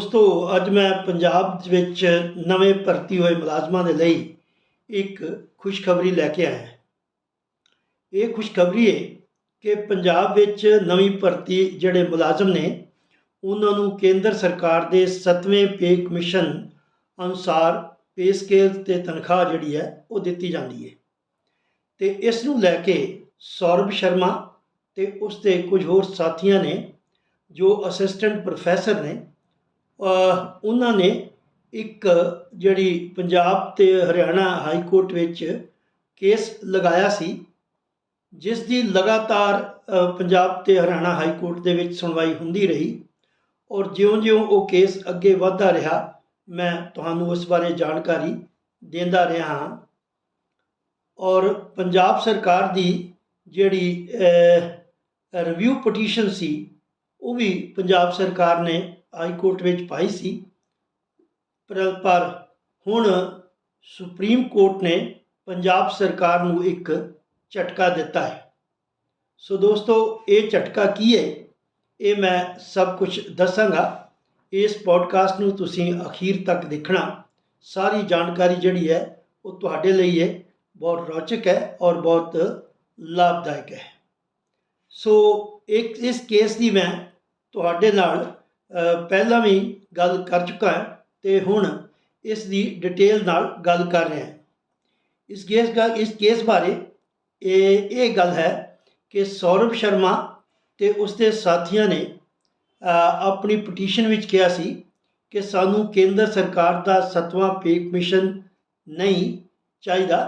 ਦੋਸਤੋ, ਅੱਜ ਮੈਂ ਪੰਜਾਬ ਵਿੱਚ ਨਵੇਂ ਭਰਤੀ ਹੋਏ ਮੁਲਾਜ਼ਮਾਂ ਦੇ ਲਈ ਇੱਕ ਖੁਸ਼ਖਬਰੀ ਲੈ ਕੇ ਆਇਆ ਇਹ ਖੁਸ਼ਖਬਰੀ ਹੈ ਕਿ ਪੰਜਾਬ ਵਿੱਚ ਨਵੀਂ ਭਰਤੀ ਜਿਹੜੇ ਮੁਲਾਜ਼ਮ ਨੇ, ਉਹਨਾਂ ਨੂੰ ਕੇਂਦਰ ਸਰਕਾਰ ਦੇ 7ਵੇਂ ਪੇ ਕਮਿਸ਼ਨ ਅਨੁਸਾਰ ਪੇ ਸਕੇਲ ਤੇ ਤਨਖਾਹ ਜਿਹੜੀ ਹੈ, ਉਹ ਦਿੱਤੀ ਜਾਂਦੀ ਹੈ। ਤੇ ਇਸ ਨੂੰ ਲੈ ਕੇ ਸੌਰਭ ਸ਼ਰਮਾ ਤੇ ਉਸ ਦੇ ਕੁਝ ਹੋਰ ਸਾਥੀਆਂ ਨੇ, ਜੋ ਅਸਿਸਟੈਂਟ ਪ੍ਰੋਫੈਸਰ ਨੇ ਉਹਨਾਂ ਨੇ ਇੱਕ ਜਿਹੜੀ ਪੰਜਾਬ ਤੇ ਹਰਿਆਣਾ ਹਾਈ ਕੋਰਟ ਵਿੱਚ ਕੇਸ ਲਗਾਇਆ ਸੀ, ਜਿਸ ਦੀ ਲਗਾਤਾਰ ਪੰਜਾਬ ਤੇ ਹਰਿਆਣਾ ਹਾਈ ਕੋਰਟ ਦੇ ਵਿੱਚ ਸੁਣਵਾਈ ਹੁੰਦੀ ਰਹੀ ਔਰ ਜਿਉਂ-ਜਿਉਂ ਉਹ ਕੇਸ ਅੱਗੇ ਵਧਦਾ ਰਿਹਾ, ਮੈਂ ਤੁਹਾਨੂੰ ਉਸ ਬਾਰੇ ਜਾਣਕਾਰੀ ਦਿੰਦਾ ਰਿਹਾ ਹਾਂ। ਔਰ ਪੰਜਾਬ ਸਰਕਾਰ ਦੀ ਜਿਹੜੀ ਰਿਵਿਊ ਪਟੀਸ਼ਨ ਸੀ, ਉਹ ਵੀ ਪੰਜਾਬ ਸਰਕਾਰ ਨੇ ਹਾਈ ਕੋਰਟ ਵਿੱਚ ਪਾਈ ਸੀ। ਪਰ ਹੁਣ ਸੁਪਰੀਮ ਕੋਰਟ ਨੇ ਪੰਜਾਬ ਸਰਕਾਰ ਨੂੰ ਇੱਕ ਝਟਕਾ ਦਿੱਤਾ ਹੈ। ਸੋ ਦੋਸਤੋ, ਇਹ ਝਟਕਾ ਕੀ ਹੈ? ਇਹ ਮੈਂ ਸਭ ਕੁਝ ਦੱਸਾਂਗਾ। ਇਸ ਪੋਡਕਾਸਟ ਨੂੰ ਤੁਸੀਂ ਅਖੀਰ ਤੱਕ ਦੇਖਣਾ। ਸਾਰੀ ਜਾਣਕਾਰੀ ਜਿਹੜੀ ਹੈ, ਉਹ ਤੁਹਾਡੇ ਲਈ ਹੈ। ਬਹੁਤ ਰੌਚਕ ਹੈ ਔਰ ਬਹੁਤ ਲਾਭਦਾਇਕ ਹੈ। ਸੋ ਇੱਕ, ਇਸ ਕੇਸ ਦੀ ਮੈਂ ਤੁਹਾਡੇ ਨਾਲ ਪਹਿਲਾਂ ਵੀ ਗੱਲ ਕਰ ਚੁੱਕਾ ਹਾਂ ਤੇ ਹੁਣ ਇਸ ਦੀ ਡਿਟੇਲ ਨਾਲ ਗੱਲ ਕਰ ਰਿਹਾ ਹਾਂ। ਇਸ ਕੇਸ ਦਾ ਇਸ ਕੇਸ ਬਾਰੇ ਇਹ ਇਹ ਗੱਲ ਹੈ ਕਿ ਸੌਰਭ ਸ਼ਰਮਾ ਤੇ ਉਸ ਦੇ ਸਾਥੀਆਂ ਨੇ ਆਪਣੀ ਪਟੀਸ਼ਨ ਵਿੱਚ ਕਿਹਾ ਸੀ ਕਿ ਸਾਨੂੰ ਕੇਂਦਰ ਸਰਕਾਰ ਦਾ ਸੱਤਵਾਂ ਪੇ ਕਮਿਸ਼ਨ ਨਹੀਂ ਚਾਹੀਦਾ।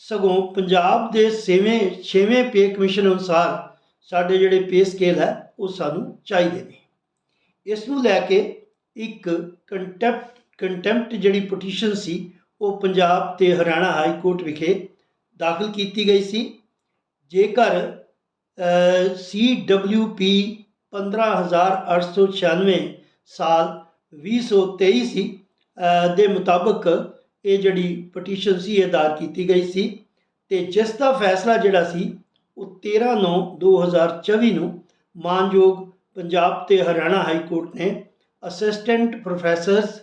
ਸਗੋਂ ਪੰਜਾਬ ਦੇ ਛੇਵੇਂ ਛੇਵੇਂ ਪੇ ਕਮਿਸ਼ਨ ਅਨੁਸਾਰ ਸਾਡੇ ਜਿਹੜੇ ਪੇ ਸਕੇਲ ਹੈ ਉਹ ਸਾਨੂੰ ਚਾਹੀਦੇ ਨੇ। ਇਸ ਨੂੰ ਲੈ ਕੇ ਇੱਕ ਕੰਟੈਂਪਟ ਕੰਟੈਂਪਟ ਜਿਹੜੀ ਪਟੀਸ਼ਨ ਸੀ, ਉਹ ਪੰਜਾਬ ਤੇ ਹਰਿਆਣਾ ਹਾਈ ਕੋਰਟ ਵਿਖੇ ਦਾਖਲ ਕੀਤੀ ਗਈ ਸੀ। ਜੇਕਰ ਸੀ ਡਬਲਯੂ ਪੀ 15896 ਸਾਲ 2023 ਸੀ ਦੇ ਮੁਤਾਬਕ ਇਹ ਜਿਹੜੀ ਪਟੀਸ਼ਨ ਸੀ, ਇਹ ਦਾਇਰ ਕੀਤੀ ਗਈ ਸੀ ਤੇ ਜਿਸ ਦਾ ਫੈਸਲਾ ਜਿਹੜਾ ਸੀ, ਉਹ 13 9 2024 ਨੂੰ ਮਾਨਯੋਗ ਪੰਜਾਬ ਤੇ ਹਰਿਆਣਾ ਹਾਈ ਕੋਰਟ ਨੇ ਅਸਿਸਟੈਂਟ ਪ੍ਰੋਫੈਸਰਸ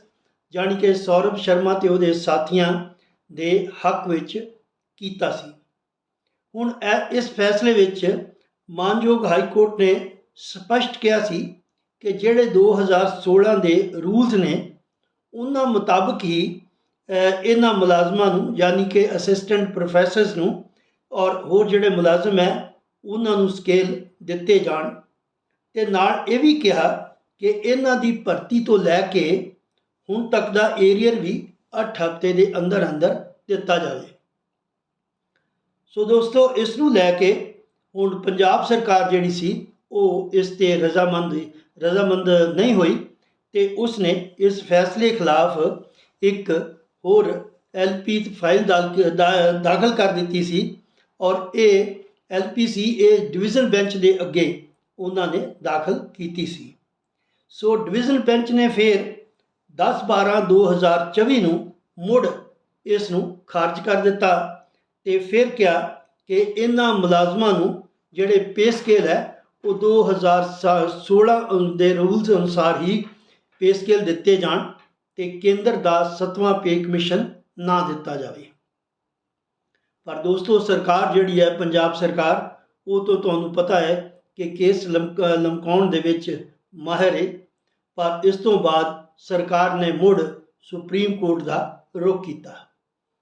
ਜਾਣੀ ਕਿ ਸੌਰਭ ਸ਼ਰਮਾ ਤੇ ਉਹਦੇ ਸਾਥੀਆਂ ਦੇ ਹੱਕ ਵਿੱਚ ਕੀਤਾ ਸੀ। ਹੁਣ ਇਹ- ਇਸ ਫੈਸਲੇ ਵਿੱਚ ਮਾਨਯੋਗ ਹਾਈ ਕੋਰਟ ਨੇ ਸਪਸ਼ਟ ਕਿਹਾ ਸੀ ਕਿ ਜਿਹੜੇ 2016 ਦੇ ਰੂਲਸ ਨੇ, ਉਹਨਾਂ ਮੁਤਾਬਕ ਹੀ ਇਹਨਾਂ ਮੁਲਾਜ਼ਮਾਂ ਨੂੰ ਯਾਨੀ ਕਿ ਅਸਿਸਟੈਂਟ ਪ੍ਰੋਫੈਸਰਸ ਨੂੰ ਔਰ ਹੋਰ ਜਿਹੜੇ ਮੁਲਾਜ਼ਮ ਹੈ, ਉਹਨਾਂ ਨੂੰ ਸਕੇਲ ਦਿੱਤੇ ਜਾਣ। ਤੇ ਨਾਲ ਇਹ ਵੀ ਕਿਹਾ ਕਿ ਇਹਨਾਂ ਦੀ ਭਰਤੀ ਤੋਂ ਲੈ ਕੇ ਹੁਣ ਤੱਕ ਦਾ ਏਰੀਅਰ ਵੀ 8 ਹਫ਼ਤੇ ਦੇ ਅੰਦਰ ਅੰਦਰ ਦਿੱਤਾ ਜਾਵੇ। ਸੋ ਦੋਸਤੋ, ਇਸ ਨੂੰ ਲੈ ਕੇ ਹੁਣ ਪੰਜਾਬ ਸਰਕਾਰ ਜਿਹੜੀ ਸੀ, ਉਹ ਇਸ ਤੇ ਰਜ਼ਾਮੰਦ ਰਜ਼ਾਮੰਦ ਨਹੀਂ ਹੋਈ ਤੇ ਉਸ ਨੇ ਇਸ ਫੈਸਲੇ ਖਿਲਾਫ ਇੱਕ ਹੋਰ ਐਲਪੀ ਫਾਈਲ ਦਾਲ- ਦਾ- ਦਾਖਲ ਕਰ ਦਿੱਤੀ ਸੀ ਔਰ ਇਹ ਐਲਪੀਸੀ ਇਹ ਡਿਵੀਜ਼ਨ ਬੈਂਚ ਦੇ ਅੱਗੇ ਉਹਨਾਂ ਨੇ ਦਾਖਲ ਕੀਤੀ ਸੀ। ਸੋ ਡਿਵੀਜ਼ਨ ਬੈਂਚ ਨੇ ਫਿਰ 10 12 2024 ਨੂੰ ਮੁੜ ਇਸ ਨੂੰ ਖਾਰਜ ਕਰ ਦਿੱਤਾ ਤੇ ਫਿਰ ਕਿਹਾ ਕਿ ਇਹਨਾਂ ਮੁਲਾਜ਼ਮਾਂ ਨੂੰ ਜਿਹੜੇ ਪੇ ਸਕੇਲ ਹੈ, ਉਹ 2016 ਦੇ ਰੂਲਸ ਅਨੁਸਾਰ ਹੀ ਪੇ ਸਕੇਲ ਦਿੱਤੇ ਜਾਣ ਤੇ ਕੇਂਦਰ ਦਾ ਸੱਤਵਾਂ ਪੇ ਕਮਿਸ਼ਨ ਨਾ ਦਿੱਤਾ ਜਾਵੇ। ਪਰ ਦੋਸਤੋ, ਸਰਕਾਰ ਜਿਹੜੀ ਹੈ, ਪੰਜਾਬ ਸਰਕਾਰ, ਉਹ ਤੋਂ ਤੁਹਾਨੂੰ ਪਤਾ ਹੈ ਕਿ ਕੇਸ ਲਮਕ, ਲਮਕਾਉਣ ਦੇ ਵਿੱਚ ਮਾਹਿਰ ਹੈ ਪਰ ਇਸ ਤੋਂ ਬਾਅਦ ਸਰਕਾਰ ਨੇ ਮੁੜ ਸੁਪਰੀਮ ਕੋਰਟ ਦਾ ਰੁਖ ਕੀਤਾ।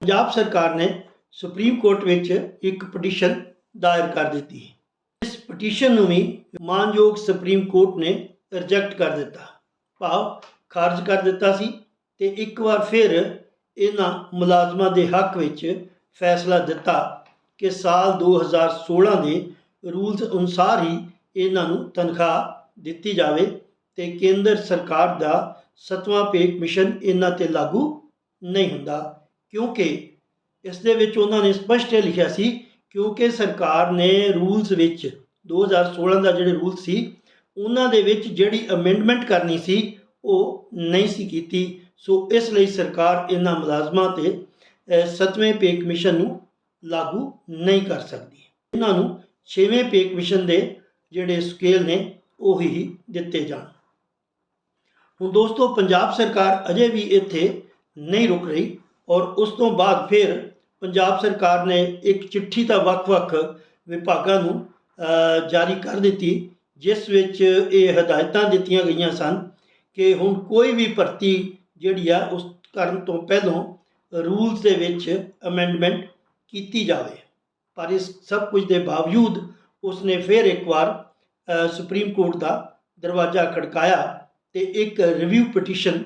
ਪੰਜਾਬ ਸਰਕਾਰ ਨੇ ਸੁਪਰੀਮ ਕੋਰਟ ਵਿੱਚ ਇੱਕ ਪਟੀਸ਼ਨ ਦਾਇਰ ਕਰ ਦਿੱਤੀ। ਇਸ ਪਟੀਸ਼ਨ ਨੂੰ ਵੀ ਮਾਨਯੋਗ ਸੁਪਰੀਮ ਕੋਰਟ ਨੇ ਰਿਜੈਕਟ ਕਰ ਦਿੱਤਾ। ਭਾਵ ਖਾਰਜ ਕਰ ਦਿੱਤਾ ਸੀ ਤੇ ਇੱਕ ਵਾਰ ਫਿਰ ਇਹਨਾਂ ਮੁਲਾਜ਼ਮਾਂ ਦੇ ਹੱਕ ਵਿੱਚ ਫੈਸਲਾ ਦਿੱਤਾ ਕਿ ਸਾਲ 2016 ਦੇ ਰੂਲਸ ਅਨੁਸਾਰ ਹੀ ਇਹਨਾਂ ਨੂੰ ਤਨਖਾਹ ਦਿੱਤੀ ਜਾਵੇ ਤੇ ਕੇਂਦਰ ਸਰਕਾਰ ਦਾ ਸਤਵਾਂ ਪੇ ਕਮਿਸ਼ਨ ਇਹਨਾਂ ਤੇ ਲਾਗੂ ਨਹੀਂ ਹੁੰਦਾ। ਕਿਉਂਕਿ ਇਸ ਦੇ ਵਿੱਚ ਉਹਨਾਂ ਨੇ ਸਪਸ਼ਟ ਲਿਖਿਆ ਸੀ ਕਿਉਂਕਿ ਸਰਕਾਰ ਨੇ ਰੂਲਸ ਵਿੱਚ 2016 ਦਾ ਜਿਹੜੇ ਰੂਲ ਸੀ ਉਹਨਾਂ ਦੇ ਵਿੱਚ ਜਿਹੜੀ ਅਮੈਂਡਮੈਂਟ ਕਰਨੀ ਸੀ ਉਹ ਨਹੀਂ ਸੀ ਕੀਤੀ। ਸੋ ਇਸ ਲਈ ਸਰਕਾਰ ਇਹਨਾਂ ਮੁਲਾਜ਼ਮਾਂ ਤੇ ਅ, ਸੱਤਵੇਂ ਪੇ ਕਮਿਸ਼ਨ ਨੂੰ ਲਾਗੂ ਨਹੀਂ ਕਰ ਸਕਦੀ। ਇਹਨਾਂ ਨੂੰ ਛੇਵੇਂ ਪੇ ਕਮਿਸ਼ਨ ਦੇ ਜਿਹੜੇ ਸਕੇਲ ਨੇ, ਉਹੀ ਦਿੱਤੇ ਜਾਣ। ਹੁਣ ਦੋਸਤੋ, ਪੰਜਾਬ ਸਰਕਾਰ ਅਜੇ ਵੀ ਇੱਥੇ ਨਹੀਂ ਰੁਕ ਰਹੀ ਔਰ ਉਸ ਤੋਂ ਬਾਅਦ ਫਿਰ ਪੰਜਾਬ ਸਰਕਾਰ ਨੇ ਇੱਕ ਚਿੱਠੀ ਤਾਂ ਵੱਖ-ਵੱਖ ਵਿਭਾਗਾਂ ਨੂੰ ਜਾਰੀ ਕਰ ਦਿੱਤੀ, ਜਿਸ ਵਿੱਚ ਇਹ ਹਦਾਇਤਾਂ ਦਿੱਤੀਆਂ ਗਈਆਂ ਸਨ ਕਿ ਹੁਣ ਕੋਈ ਵੀ ਭਰਤੀ ਜਿਹੜੀ ਆ, ਉਸ ਕਰਨ ਤੋਂ ਪਹਿਲਾਂ ਰੂਲਸ ਦੇ ਵਿੱਚ ਅਮੈਂਡਮੈਂਟ ਕੀਤੀ ਜਾਵੇ। ਪਰ ਇਸ ਸਭ ਕੁਝ ਦੇ ਬਾਵਜੂਦ ਉਸਨੇ ਫਿਰ ਇੱਕ ਵਾਰ ਸੁਪਰੀਮ ਕੋਰਟ ਦਾ ਦਰਵਾਜ਼ਾ ਖੜਕਾਇਆ ਤੇ ਇੱਕ ਰਿਵਿਊ ਪਟੀਸ਼ਨ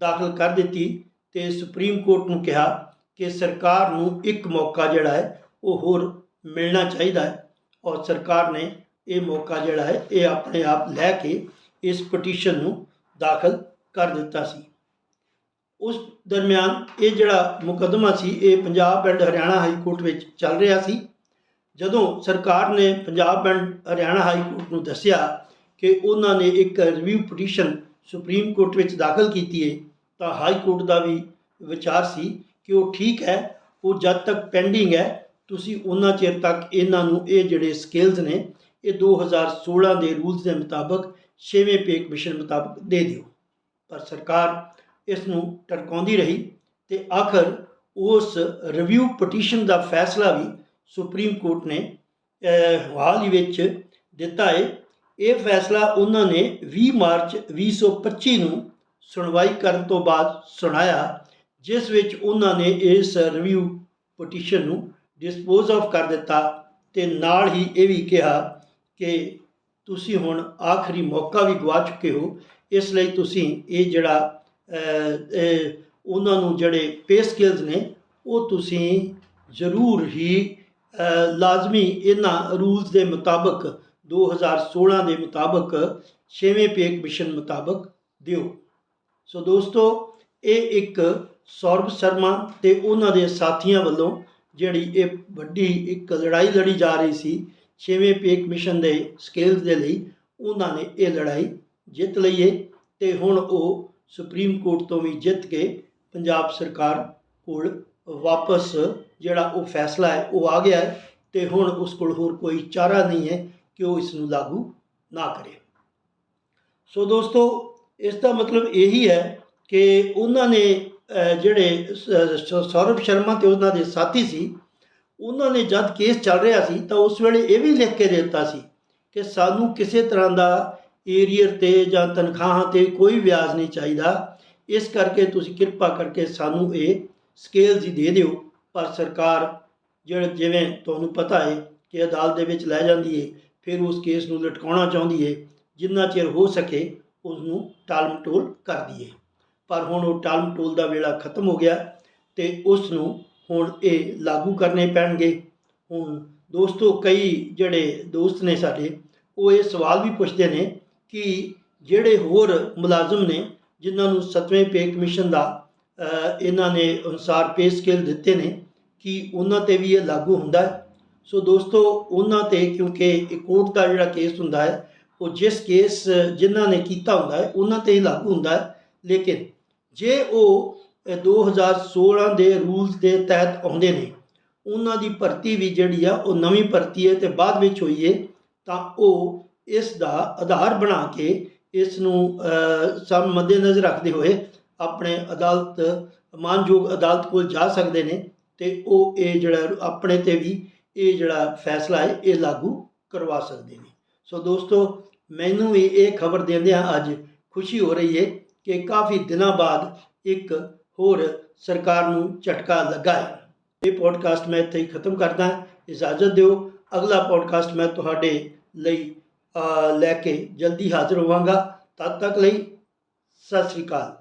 ਦਾਖਲ ਕਰ ਦਿੱਤੀ ਤੇ ਸੁਪਰੀਮ ਕੋਰਟ ਨੂੰ ਕਿਹਾ ਕਿ ਸਰਕਾਰ ਨੂੰ ਇੱਕ ਮੌਕਾ ਜਿਹੜਾ ਹੈ ਉਹ ਹੋਰ ਮਿਲਣਾ ਚਾਹੀਦਾ ਹੈ ਔਰ ਸਰਕਾਰ ਨੇ ਇਹ ਮੌਕਾ ਜਿਹੜਾ ਹੈ ਇਹ ਆਪਣੇ ਆਪ ਲੈ ਕੇ ਇਸ ਪਟੀਸ਼ਨ ਨੂੰ ਦਾਖਲ ਕਰ ਦਿੱਤਾ ਸੀ। ਉਸ ਦਰਮਿਆਨ ਇਹ ਜਿਹੜਾ ਮੁਕੱਦਮਾ ਸੀ, ਇਹ Punjab and Haryana high court ਵਿੱਚ ਚੱਲ ਰਿਹਾ ਸੀ। ਜਦੋਂ ਸਰਕਾਰ ਨੇ Punjab and Haryana high court ਨੂੰ ਦੱਸਿਆ ਕਿ ਉਹਨਾਂ ਨੇ ਇੱਕ ਰਿਵਿਊ ਪਟੀਸ਼ਨ ਸੁਪਰੀਮ ਕੋਰਟ ਵਿੱਚ ਦਾਖਲ ਕੀਤੀ ਹੈ ਤਾਂ ਹਾਈ ਕੋਰਟ ਦਾ ਵੀ ਵਿਚਾਰ ਸੀ ਕਿ ਉਹ ਠੀਕ ਹੈ, ਉਹ ਜਦ ਤੱਕ ਪੈਂਡਿੰਗ ਹੈ, ਤੁਸੀਂ ਉਹਨਾਂ ਚਿਰ ਤੱਕ ਇਹਨਾਂ ਨੂੰ ਇਹ ਜਿਹੜੇ ਸਕੇਲਸ ਨੇ, ਇਹ 2016 ਦੇ ਰੂਲਸ ਦੇ ਮੁਤਾਬਕ ਛੇਵੇਂ ਪੇ ਕਮਿਸ਼ਨ ਮੁਤਾਬਕ ਦੇ ਦਿਓ। ਪਰ ਸਰਕਾਰ ਇਸ ਨੂੰ ਟਰਕਾਉਂਦੀ ਰਹੀ ਤੇ ਆਖਰ ਉਸ ਰਿਵਿਊ ਪਟੀਸ਼ਨ ਦਾ ਫੈਸਲਾ ਵੀ ਸੁਪਰੀਮ ਕੋਰਟ ਨੇ ਹਾਲ ਹੀ ਵਿੱਚ ਦਿੱਤਾ ਹੈ ਇਹ ਫੈਸਲਾ ਉਹਨਾਂ ਨੇ 20 ਮਾਰਚ 2025 ਨੂੰ ਸੁਣਵਾਈ ਕਰਨ ਤੋਂ ਬਾਅਦ ਸੁਣਾਇਆ, ਜਿਸ ਵਿੱਚ ਉਹਨਾਂ ਨੇ ਇਸ ਰਿਵਿਊ ਪਟੀਸ਼ਨ ਨੂੰ ਡਿਸਪੋਜ਼ ਆਫ ਕਰ ਦਿੱਤਾ ਤੇ ਨਾਲ ਹੀ ਇਹ ਵੀ ਕਿਹਾ ਕਿ ਤੁਸੀਂ ਹੁਣ ਆਖਰੀ ਮੌਕਾ ਵੀ ਗਵਾ ਚੁੱਕੇ ਹੋ, ਇਸ ਲਈ ਤੁਸੀਂ ਇਹ ਜਿਹੜਾ ਉਹਨਾਂ ਨੂੰ ਜਿਹੜੇ ਪੇ ਸਕਿੱਲਸ ਨੇ, ਉਹ ਤੁਸੀਂ ਜ਼ਰੂਰ ਹੀ ਲਾਜ਼ਮੀ ਇਹਨਾਂ ਰੂਲਸ ਦੇ ਮੁਤਾਬਕ 2016 ਦੇ ਮੁਤਾਬਕ 6ਵੇਂ ਪੇ ਕਮਿਸ਼ਨ ਮੁਤਾਬਕ ਦਿਓ। ਸੋ ਦੋਸਤੋ, ਇਹ ਇੱਕ ਸੌਰਭ ਸ਼ਰਮਾ ਤੇ ਉਹਨਾਂ ਦੇ ਸਾਥੀਆਂ ਵੱਲੋਂ ਜਿਹੜੀ ਇਹ ਵੱਡੀ ਇੱਕ ਲੜਾਈ ਲੜੀ ਜਾ ਰਹੀ ਸੀ 6ਵੇਂ ਪੇ ਕਮਿਸ਼ਨ ਦੇ ਸਕੇਲਸ ਦੇ ਲਈ, ਉਹਨਾਂ ਨੇ ਇਹ ਲੜਾਈ ਜਿੱਤ ਲਈ ਹੈ ਤੇ ਹੁਣ ਉਹ ਸੁਪਰੀਮ ਕੋਰਟ ਤੋਂ ਵੀ ਜਿੱਤ ਕੇ ਪੰਜਾਬ ਸਰਕਾਰ ਕੋਲ ਵਾਪਸ ਜਿਹੜਾ ਉਹ ਫੈਸਲਾ ਹੈ, ਉਹ ਆ ਗਿਆ ਹੈ ਤੇ ਹੁਣ ਉਸ ਕੋਲ ਹੋਰ ਕੋਈ ਚਾਰਾ ਨਹੀਂ ਹੈ ਕਿ ਉਹ ਇਸ ਨੂੰ ਲਾਗੂ ਨਾ ਕਰੇ। ਸੋ ਦੋਸਤੋ, ਇਸ ਦਾ ਮਤਲਬ ਇਹੀ ਹੈ ਕਿ ਉਹਨਾਂ ਨੇ ਜਿਹੜੇ ਸ- ਸੌਰਭ ਸ਼ਰਮਾ ਤੇ ਉਹਨਾਂ ਦੇ ਸਾਥੀ ਸੀ, ਉਹਨਾਂ ਨੇ ਜਦ ਕੇਸ ਚੱਲ ਰਿਹਾ ਸੀ ਤਾਂ ਉਸ ਵੇਲੇ ਇਹ ਵੀ ਲਿਖ ਕੇ ਦਿੱਤਾ ਸੀ ਕਿ ਸਾਨੂੰ ਕਿਸੇ ਤਰ੍ਹਾਂ ਦਾ ਏਰੀਅਰ ਤੇ ਜਾਂ ਤਨਖਾਹਾਂ ਤੇ ਕੋਈ ਵਿਆਜ ਨਹੀਂ ਚਾਹੀਦਾ। ਇਸ ਕਰਕੇ ਤੁਸੀਂ ਕਿਰਪਾ ਕਰਕੇ ਸਾਨੂੰ ਇਹ ਸਕੇਲਸ ਹੀ ਦੇ ਦਿਓ। ਪਰ ਸਰਕਾਰ ਜਿਹੜਾ ਜਿਵੇਂ ਤੁਹਾਨੂੰ ਪਤਾ ਹੈ ਕਿ ਅਦਾਲਤ ਦੇ ਵਿੱਚ ਲੈ ਜਾਂਦੀ ਹੈ, ਫਿਰ ਉਸ ਕੇਸ ਨੂੰ ਲਟਕਾਉਣਾ ਚਾਹੁੰਦੀ ਹੈ। ਜਿੰਨਾ ਚਿਰ ਹੋ ਸਕੇ ਉਸ ਨੂੰ ਟਾਲਮਟੋਲ ਕਰਦੀ ਹੈ ਪਰ ਹੁਣ ਉਹ ਟਾਲਮਟੋਲ ਦਾ ਵੇਲਾ ਖਤਮ ਹੋ ਗਿਆ ਤੇ ਉਸ ਨੂੰ ਹੁਣ ਇਹ ਲਾਗੂ ਕਰਨੇ ਪੈਣਗੇ। ਹੁਣ ਦੋਸਤੋ ਕਈ ਜਿਹੜੇ ਦੋਸਤ ਨੇ ਸਾਡੇ, ਉਹ ਇਹ ਸਵਾਲ ਵੀ ਪੁੱਛਦੇ ਨੇ ਕਿ ਜਿਹੜੇ ਹੋਰ ਮੁਲਾਜ਼ਮ ਨੇ ਜਿਨ੍ਹਾਂ ਨੂੰ ਸੱਤਵੇਂ ਪੇ ਕਮਿਸ਼ਨ ਦਾ ਇਹਨਾਂ ਨੇ ਅਨੁਸਾਰ ਪੇ ਸਕੇਲ ਦਿੱਤੇ ਨੇ ਕਿ ਉਹਨਾਂ ਤੇ ਵੀ ਇਹ ਲਾਗੂ ਹੁੰਦਾ ਹੈ। ਸੋ ਦੋਸਤੋ ਉਹਨਾਂ ਤੇ ਕਿਉਂਕਿ ਇਹ ਕੋਰਟ ਦਾ ਜਿਹੜਾ ਕੇਸ ਹੁੰਦਾ ਹੈ ਉਹ ਜਿਸ ਕੇਸ ਜਿਨ੍ਹਾਂ ਨੇ ਕੀਤਾ ਹੁੰਦਾ ਹੈ ਉਹਨਾਂ ਤੇ ਹੀ ਲਾਗੂ ਹੁੰਦਾ ਹੈ। ਲੇਕਿਨ ਜੇ ਉਹ ਅ, 2016 ਦੇ ਰੂਲਸ ਦੇ ਤਹਿਤ ਆਉਂਦੇ ਨੇ ਉਹਨਾਂ ਦੀ ਭਰਤੀ ਵੀ ਜਿਹੜੀ ਆ ਉਹ ਨਵੀਂ ਭਰਤੀ ਹੈ ਤੇ ਬਾਅਦ ਵਿੱਚ ਹੋਈ ਹੈ ਤਾਂ ਉਹ ਇਸ ਦਾ ਆਧਾਰ ਬਣਾ ਕੇ ਇਸ ਨੂੰ ਅ, ਸਭ ਮੱਦੇਨਜ਼ਰ ਰੱਖਦੇ ਹੋਏ ਆਪਣੇ ਅਦਾਲਤ ਮਾਨਯੋਗ ਅਦਾਲਤ ਕੋਲ ਜਾ ਸਕਦੇ ਨੇ ਤੇ ਉਹ ਇਹ ਜਿਹੜਾ ਆਪਣੇ ਤੇ ਵੀ ਇਹ ਜਿਹੜਾ ਫੈਸਲਾ ਹੈ ਇਹ ਲਾਗੂ ਕਰਵਾ ਸਕਦੇ ਨੇ। ਸੋ ਦੋਸਤੋ ਮੈਨੂੰ ਵੀ ਇਹ ਖਬਰ ਦਿੰਦਿਆਂ ਅੱਜ ਖੁਸ਼ੀ ਹੋ ਰਹੀ ਹੈ ਕਿ ਕਾਫੀ ਦਿਨਾਂ ਬਾਅਦ ਇੱਕ ਹੋਰ ਸਰਕਾਰ ਨੂੰ ਝਟਕਾ ਲੱਗਾ ਹੈ। ਇਹ ਪੋਡਕਾਸਟ ਮੈਂ ਇੱਥੇ ਹੀ ਖਤਮ ਕਰਦਾ। ਇਜਾਜ਼ਤ ਦਿਓ। ਅਗਲਾ ਪੋਡਕਾਸਟ ਮੈਂ ਤੁਹਾਡੇ ਲਈ ਲੈ ਕੇ ਜਲਦੀ ਹਾਜ਼ਰ ਹੋਵਾਂਗਾ। ਤਦ ਤੱਕ ਲਈ ਸਤਿ ਸ੍ਰੀ ਅਕਾਲ।